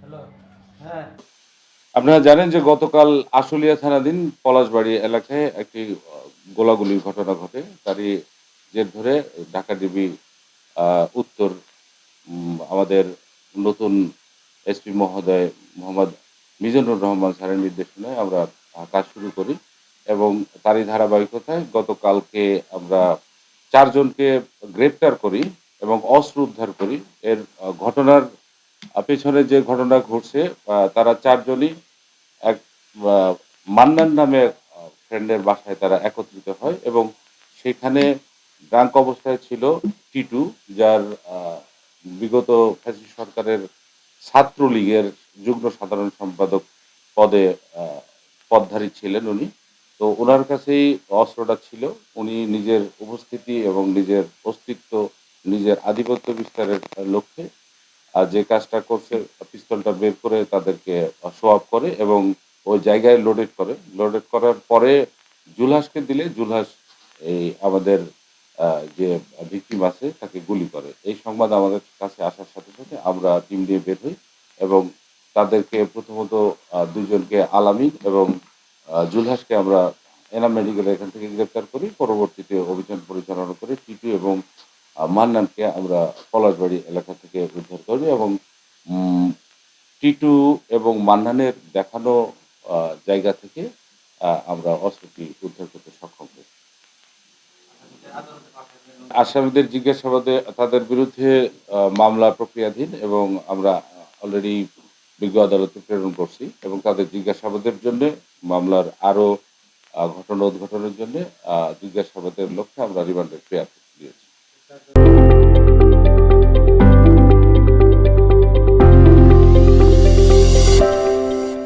Hello? হ্যাঁ। আপনারা জানেন যে গতকাল আশুলিয়া থানাধীন পলাশবাড়ি এলাকায় একটি গোলাগুলির ঘটনা ঘটে। তারই জের ধরে ঢাকা ডিবি উত্তর আমাদের নতুন এসপি মহোদয় মোহাম্মদ মিজানুর রহমান স্যারের নির্দেশনায় আমরা কাজ শুরু করি এবং তারই ধারাবাহিকতায় গতকালকে আমরা চারজনকে গ্রেপ্তার করি। এবং অস্ত্র উদ্ধার করি। এর ঘটনার পেছনে যে ঘটনা ঘটছে তারা চারজনই এক মান্নান নামে ফ্রেন্ডের বাসায় তারা একত্রিত হয় এবং সেখানে ড্রাঙ্ক অবস্থায় ছিল টিটু, যার বিগত ফ্যাসিস্ট সরকারের ছাত্রলীগের যুগ্ম সাধারণ সম্পাদক পদে পদধারী ছিলেন উনি। তো ওনার কাছেই অস্ত্রটা ছিল। উনি নিজের উপস্থিতি এবং নিজের অস্তিত্ব নিজের আধিপত্য বিস্তারের লক্ষ্যে আর যে কাজটা করছে পিস্তলটা বের করে তাদেরকে শো আপ করে এবং ওই জায়গায় লোডেড করে। লোডেড করার পরে জুলহাসকে দিলে জুলহাস এই আমাদের যে ভিকটিম আছে তাকে গুলি করে। এই সংবাদ আমাদের কাছে আসার সাথে সাথে আমরা টিম নিয়ে বের হই এবং তাদেরকে প্রথমত আহ, দুইজনকে আলামিন এবং জুলহাসকে আমরা এনাম মেডিকেল এখান থেকে গ্রেপ্তার করি। পরবর্তীতে অভিযান পরিচালনা করে টিটু এবং মান্নানকে আমরা পলাশবাড়ি এলাকা থেকে উদ্ধার করি এবং টিটু এবং মান্নানের দেখানো জায়গা থেকে আমরা অস্ত্রটি উদ্ধার করতে সক্ষম হই আসামিদের জিজ্ঞাসাবাদে তাদের বিরুদ্ধে মামলা প্রক্রিয়াধীন এবং আমরা অলরেডি বিজ্ঞ আদালতে প্রেরণ করছি এবং তাদের জিজ্ঞাসাবাদের জন্য মামলার আরও আহ, ঘটনা উদ্ঘাটনের জন্য জিজ্ঞাসাবাদের লক্ষ্যে আমরা রিমান্ডের প্রেয়ার